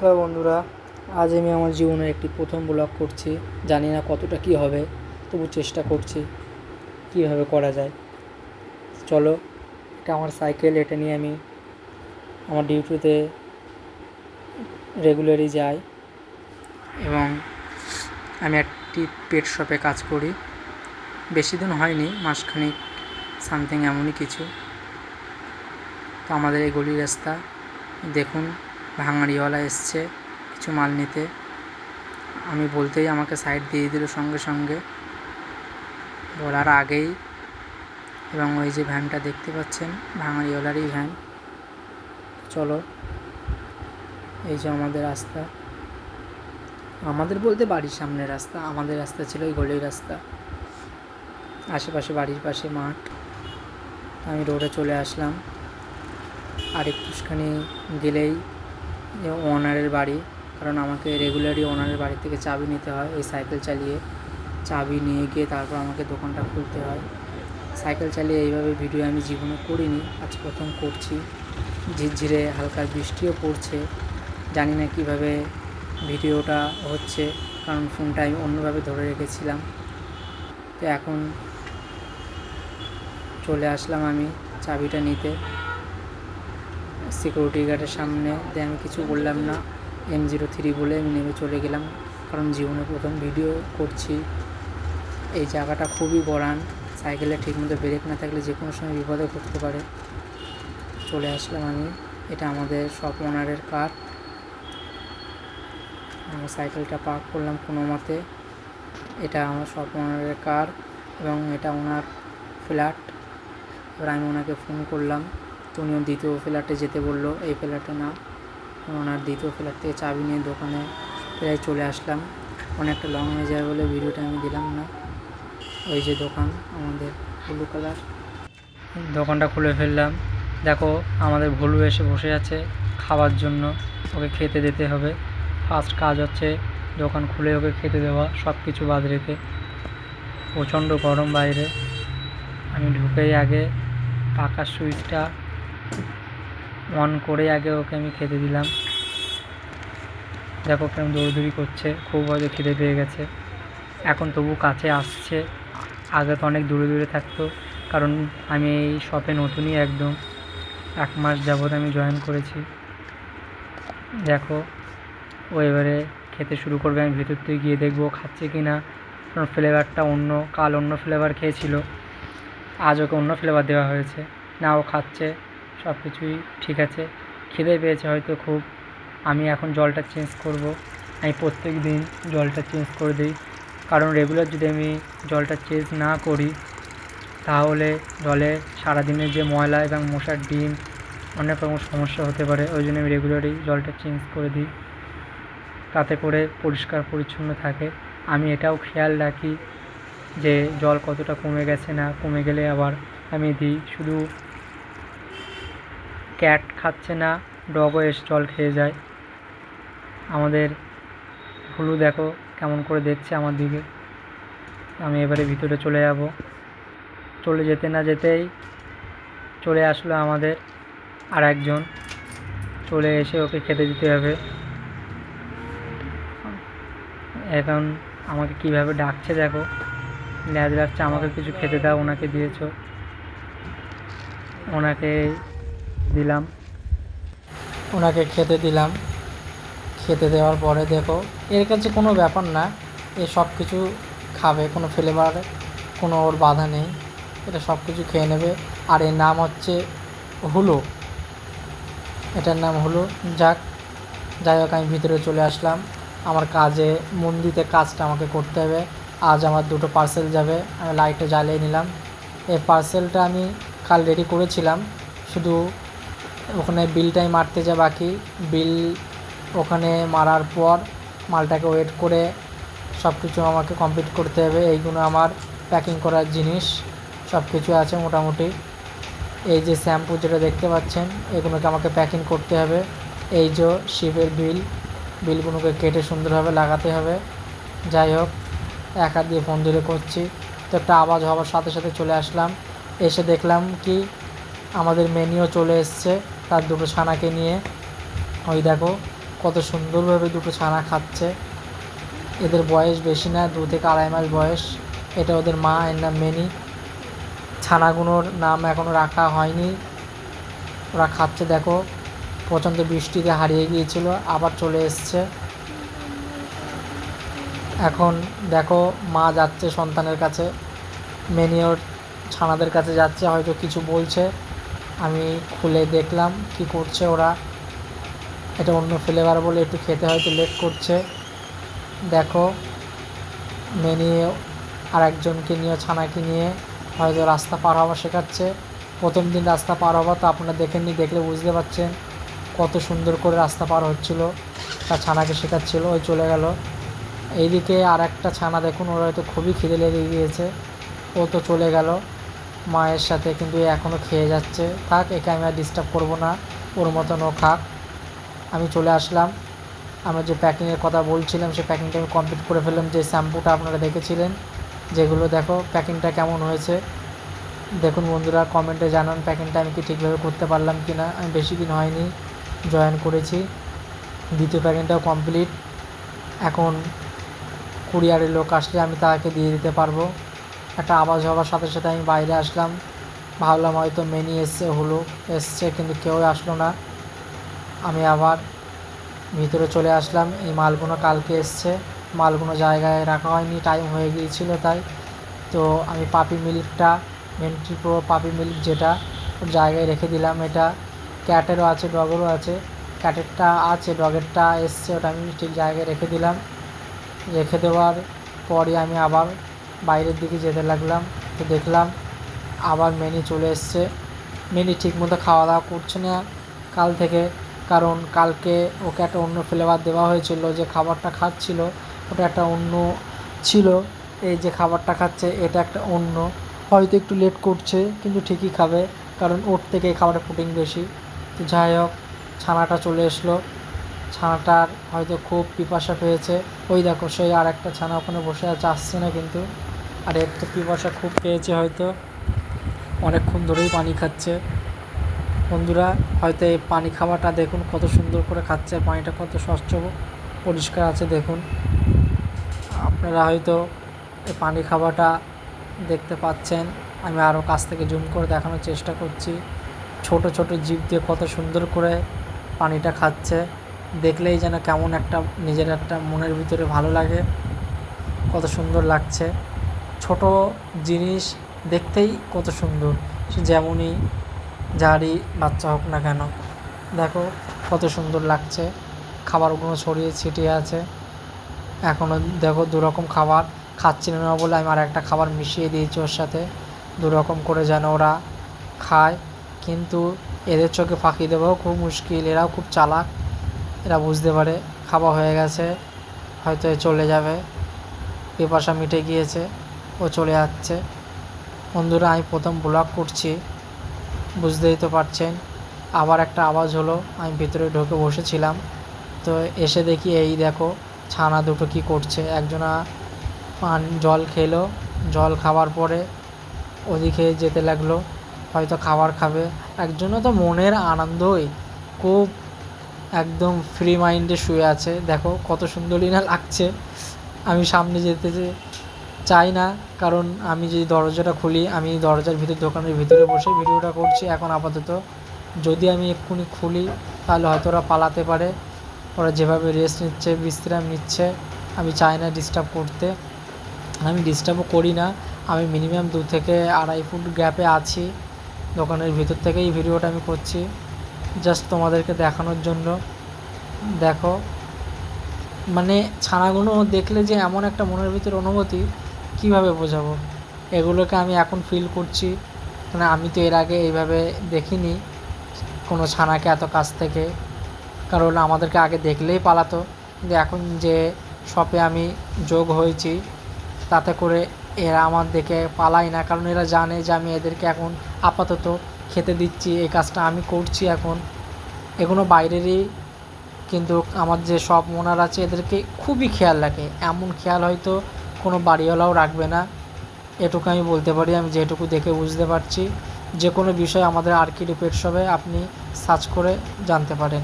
Hello বন্ধুরা, আজ আমি আমার জীবনের একটি প্রথম ব্লগ করছি। জানি না কতটা কী হবে, তবু চেষ্টা করছি কীভাবে করা যায়। চলো এটা আমার সাইকেল এটা নিয়ে আমি আমার ডিউটিতে রেগুলারই যাই এবং আমি একটি পেট শপে কাজ করি। বেশি দিন হয়নি, মাসখানেক সামথিং এমনই কিছু। তো আমাদের এই গলি রাস্তা, দেখুন ভাঙাড়িওয়ালা এসছে কিছু মাল নিতে। আমি বলতেই আমাকে সাইড দিয়ে দিল সঙ্গে সঙ্গে। বলার আগেই এবং ওই যে ভ্যানটা দেখতে পাচ্ছেন, ভাঙাড়িওয়ালারই ভ্যান চলো, এই যে আমাদের রাস্তা। আমাদের বলতে বাড়ির সামনে রাস্তা, আমাদের রাস্তা ছিল ওই গলির রাস্তা। আশেপাশে বাড়ির পাশে মাঠ। আমি রোডে চলে আসলাম। আর একটুখানি গেলেই যে ওনারের বাড়ি, কারণ আমাকে রেগুলারই ওনারের বাড়ি থেকে চাবি নিতে হয়, এই সাইকেল চালিয়ে। চাবি নিয়ে গিয়ে তারপর আমাকে দোকানটা খুলতে হয়। সাইকেল চালিয়ে এইভাবে ভিডিও আমি জীবনে করিনি, আজ প্রথম করছি। ঝিরঝিরে হালকা বৃষ্টিও পড়ছে, জানি না কীভাবে ভিডিওটা হচ্ছে, কারণ ফোনটা আমি অন্যভাবে ধরে রেখেছিলাম। তো এখন চলে আসলাম আমি চাবিটা নিতে। সিকিউরিটি গার্ডের সামনে। দিয়ে আমি কিছু বললাম না। এম জিরো থ্রি বলে আমি নেমে চলে গেলাম। কারণ জীবনে প্রথম ভিডিও করছি। এই জায়গাটা খুবই গড়ান সাইকেলে ঠিকমতো ব্রেক না থাকলে যে কোনো সময় বিপদে পড়তে পারে। চলে আসলাম আমি। এটা আমাদের সব ওনারের কার আমার সাইকেলটা পার্ক করলাম কোনো মতে এটা আমার সব ওনারের কার এবং এটা ওনার ফ্ল্যাট এবার আমি ওনাকে ফোন করলাম। তো উনিও দ্বিতীয় ফ্ল্যাটে যেতে বলল। এই ফ্ল্যাটে না, ওনার দ্বিতীয় ফ্ল্যাট থেকে চাবি নিয়ে দোকানে প্রায় চলে আসলাম। অনেকটা লং হয়ে যায় বলে ভিডিওটা আমি দিলাম না। ওই যে দোকান আমাদের ব্লু কালার। দোকানটা খুলে ফেললাম। দেখো, আমাদের ভুলু এসে বসে আছে খাওয়ার জন্য। ওকে খেতে দিতে হবে। ফার্স্ট কাজ হচ্ছে দোকান খুলে ওকে খেতে দেওয়া সব কিছু বাদ রেখে। প্রচণ্ড গরম বাইরে। আমি ঢুকেই আগে পাকার সুইচটা অন করে আগে ওকে আমি খেতে দিলাম। দেখো কেমন দৌড়দৌড়ি করছে, খুব হয়তো খিদে পেয়ে গেছে। এখন তবু কাছে আসছে। আগে তো অনেক দূরে দূরে থাকতো, কারণ আমি এই শপে নতুনই একদম। এক মাস যাবৎ আমি জয়েন করেছি। দেখো, ও এবারে খেতে শুরু করবে, আমি ভেতর থেকে গিয়ে দেখব খাচ্ছে কি না কারণ ফ্লেভারটা অন্য, কাল অন্য ফ্লেভার খেয়েছিল। আজ ওকে অন্য ফ্লেভার দেওয়া হয়েছে। না, ও খাচ্ছে। সব কিছুই ঠিক আছে। খিদে পেয়েছে হয়তো খুব। আমি এখন জলটা চেঞ্জ করব। আমি প্রত্যেক দিন জলটা চেঞ্জ করে দিই। কারণ রেগুলার যদি আমি জলটা চেঞ্জ না করি, তাহলে জলে সারাদিনের যে ময়লা এবং মশার ডিম অনেক রকম সমস্যা হতে পারে। ওই জন্য আমি রেগুলারই জলটা চেঞ্জ করে দিই। তাতে করে পরিষ্কার পরিচ্ছন্ন থাকে। আমি এটাও খেয়াল রাখি যে জল কতটা কমে গেছে না কমে গেলে আবার আমি দিই। শুধু ক্যাট খাচ্ছে না, ডগও এসে জল খেয়ে যায়। আমাদের হুলু দেখো কেমন করে দেখছে আমার দিকে। আমি এবারে ভিতরে চলে যাব। চলে যেতে না যেতেই চলে আসলো আমাদের আর একজন চলে এসে ওকে খেতে দিতে হবে। এখন আমাকে কীভাবে ডাকছে দেখো। ল্যাজ রাখছে আমাকে কিছু খেতে দাও, ওনাকে দিয়েছ। ওনাকে দিলাম। ওনাকে খেতে দিলাম। খেতে দেওয়ার পরে দেখো, এর কাছে কোনো ব্যাপার না, এ সব কিছু খাবে, কোনো ফ্লেভার, কোনো ওর বাধা নেই, এটা সব কিছু খেয়ে নেবে। আর এর নাম হচ্ছে হুলো। এটার নাম হলো। যাক, যাই হোক, আমি ভিতরে চলে আসলাম। আমার কাজে মন দিতে কাজটা আমাকে করতে হবে। আজ আমার দুটো পার্সেল যাবে, আমি লাইটটা জ্বালিয়ে নিলাম। এই পার্সেলটা আমি কাল রেডি করেছিলাম। শুধু ওখানে বিলটাই মারতে যা বাকি। বিল ওখানে মারার পর মালটাকে ওয়েট করে সব কিছু আমাকে কমপ্লিট করতে হবে। এইগুলো আমার প্যাকিং করার জিনিস সব কিছু আছে মোটামুটি। এই যে শ্যাম্পু যেটা দেখতে পাচ্ছেন, এগুলোকে আমাকে প্যাকিং করতে হবে। এই যে শিবের বিল, বিলগুলোকে কেটে সুন্দরভাবে লাগাতে হবে। যাই হোক, এক হাত দিয়ে ফোন ধরে করছি। তো একটা আওয়াজ হওয়ার সাথে সাথে চলে আসলাম। এসে দেখলাম কি আমাদের মেনিও চলে এসছে। তার দুটো ছানাকে নিয়ে। ওই দেখো, কত সুন্দরভাবে দুটো ছানা খাচ্ছে। এদের বয়স বেশি না, দু থেকে আড়াই মাস বয়স। এটা ওদের মা, এর নাম মেনি। ছানাগুলোর নাম এখনও রাখা হয়নি। ওরা খাচ্ছে, দেখো, প্রচণ্ড বৃষ্টিতে হারিয়ে গিয়েছিল, আবার চলে এসছে। এখন দেখো, মা যাচ্ছে সন্তানের কাছে। মেনি ওর ছানাদের কাছে যাচ্ছে, হয়তো কিছু বলছে। আমি খুলে দেখলাম কি করছে ওরা। এটা অন্য ফ্লেভার বলে একটু খেতে হয়তো লেট করছে। দেখো মেনি আর একজনকে নিয়ে, ছানাকে নিয়ে হয়তো রাস্তা পার হওয়া শেখাচ্ছে। প্রথম দিন রাস্তা পার হওয়া তো আপনারা দেখেননি দেখলে বুঝতে পারছেন কত সুন্দর করে রাস্তা পার হচ্ছিল। তার ছানাকে শেখাচ্ছিল, ওই চলে গেল। এইদিকে আর একটা ছানা দেখুন, ওর হয়তো খুবই খিদে লেগে গিয়েছে। ও তো চলে গেল। মায়ের সাথে কিন্তু এখনও খেয়ে যাচ্ছে। থাক, একে আমি আর ডিস্টার্ব করব না। ওর মতন ও খাক। আমি চলে আসলাম। আমরা যে প্যাকিংয়ের কথা বলছিলাম, সেই প্যাকিংটা আমি কমপ্লিট করে ফেললাম। যে শ্যাম্পুটা আপনারা দেখেছিলেন, যেগুলো দেখো প্যাকিংটা কেমন হয়েছে। দেখুন বন্ধুরা কমেন্টে জানান প্যাকিংটা আমি কি ঠিকভাবে করতে পারলাম কি না আমি বেশি দিন হয়নি জয়েন করেছি। দ্বিতীয় প্যাকিংটাও কমপ্লিট এখন কুরিয়ারের লোক আসলে আমি তাকে দিয়ে দিতে পারব। একটা আওয়াজ হওয়ার সাথে সাথে আমি বাইরে আসলাম। ভাবলাম হয়তো মেনি এসছে, হলো এসছে, কিন্তু কেউ আসলো না। আমি আবার ভিতরে চলে আসলাম। এই মালগুলো কালকে এসছে। মালগুলো জায়গায় রাখা হয়নি টাইম হয়ে গিয়েছিল তাই। তো আমি পাপি মিল্কটা, ভেন্ট্রি প্রো পাপি মিল্ক যেটা জায়গায় রেখে দিলাম। এটা ক্যাটেরও আছে, ডগেরও আছে। ক্যাটেরটা আছে, ডগেরটা এসছে, ওটা আমি ঠিক জায়গায় রেখে দিলাম। রেখে দেওয়ার পরে আমি আবার বাইরের দিকে যেতে লাগলাম, তো দেখলাম আবার মেনি চলে এসছে। মেনি ঠিকমতো খাওয়া দাওয়া করছে না কাল থেকে, কারণ কালকে ওকে একটা অন্য ফ্লেভার দেওয়া হয়েছিল যে খাবারটা খাচ্ছিল, ওটা একটা অন্য ছিল। এই যে খাবারটা খাচ্ছে, এটা একটা অন্য। হয়তো একটু লেট করছে, কিন্তু ঠিকই খাবে, কারণ ওর থেকে এই খাবারের প্রোটিন বেশি। তো যাই হোক, ছানাটা চলে এসলো। ছানাটার হয়তো খুব পিপাসা পেয়েছে। ওই দেখো সেই আর একটা ছানা ওখানে বসে আছে, আসছে না কিন্তু। আর এর তো পিপাসা খুব পেয়েছে হয়তো। অনেকক্ষণ ধরেই পানি খাচ্ছে। বন্ধুরা, হয়তো এই পানি খাওয়াটা দেখুন কত সুন্দর করে খাচ্ছে, পানিটা কত স্বচ্ছ পরিষ্কার আছে দেখুন। আপনারা হয়তো এই পানি খাওয়াটা দেখতে পাচ্ছেন। আমি আরও কাছ থেকে জুম করে দেখানোর চেষ্টা করছি। ছোট ছোট জীব দিয়ে কত সুন্দর করে পানিটা খাচ্ছে। দেখলেই যেন কেমন একটা, নিজের একটা মনের ভিতরে ভালো লাগে। কত সুন্দর লাগছে। ছোট জিনিস দেখতেই কত সুন্দর। সে যেমনই যারই বাচ্চা হোক না কেন, দেখো কত সুন্দর লাগছে। খাবারগুলো ছড়িয়ে ছিটিয়ে আছে। এখনও দেখো দুরকম খাবার খাচ্ছিল না বলে আমি আর একটা খাবার মিশিয়ে দিয়েছি ওর সাথে। দুরকম করে যেন ওরা খায়। কিন্তু এদের চোখে ফাঁকি দেওয়াও খুব মুশকিল, এরাও খুব চালাক। এরা বুঝতে পারে খাওয়া হয়ে গেছে, হয়তো চলে যাবে। পেপাসা মিটে গিয়েছে। ও চলে যাচ্ছে। বন্ধুরা, আমি প্রথম ব্লগ করছি। বুঝতেই তো পারছেন, আবার একটা আওয়াজ হলো। আমি ভিতরে ঢুকে বসেছিলাম। তো এসে দেখি, এই দেখো, ছানা দুটো কি করছে। একজনা পান, জল খেলো। জল খাওয়ার পরে ওদিকে যেতে লাগল। হয়তো খাবার খাবে। একজনও তো মনের আনন্দই। খুব একদম ফ্রি মাইন্ডে শুয়ে আছে। দেখো, কত সুন্দরই না লাগছে। আমি সামনে যেতে চাই না, কারণ আমি যদি দরজাটা খুলি, আমি দরজার ভিতর, দোকানের ভিতরে বসে ভিডিওটা করছি এখন আপাতত। যদি আমি এক্ষুনি খুলি, তাহলে হয়তো ওরা পালাতে পারে। ওরা যেভাবে রেস্ট নিচ্ছে, বিশ্রাম নিচ্ছে, আমি চাই না ডিস্টার্ব করতে। আমি ডিস্টার্বও করি না। আমি মিনিমাম দু থেকে আড়াই ফুট গ্যাপে আছি। দোকানের ভিতর থেকেই ভিডিওটা আমি করছি। জাস্ট তোমাদেরকে দেখানোর জন্য। দেখো। মানে ছানাগুলো দেখলে যে এমন একটা মনের ভিতর অনুভূতি কীভাবে বোঝাবো? এগুলোকে আমি এখন ফিল করছি। মানে আমি তো এর আগে এইভাবে দেখিনি কোনো ছানাকে এত কাছ থেকে। কারণ আমাদেরকে আগে দেখলেই পালাতো। কিন্তু এখন যে শপে আমি যোগ হয়েছি, তাতে করে এরা আমার দেখে পালায় না। কারণ এরা জানে যে আমি এদেরকে এখন আপাতত খেতে দিচ্ছি, এই কাজটা আমি করছি এখন। এগুলো বাইরেরই, কিন্তু আমার যে সব ওনার আছে, এদেরকে খুবই খেয়াল রাখে। এমন খেয়াল হয়তো কোনো বাড়িওয়ালাও রাখবে না। এটুকু আমি বলতে পারি, আমি যেটুকু দেখে বুঝতে পারছি। যে কোনো বিষয় আমাদের আর্কিড পেট হবে আপনি সার্চ করে জানতে পারেন।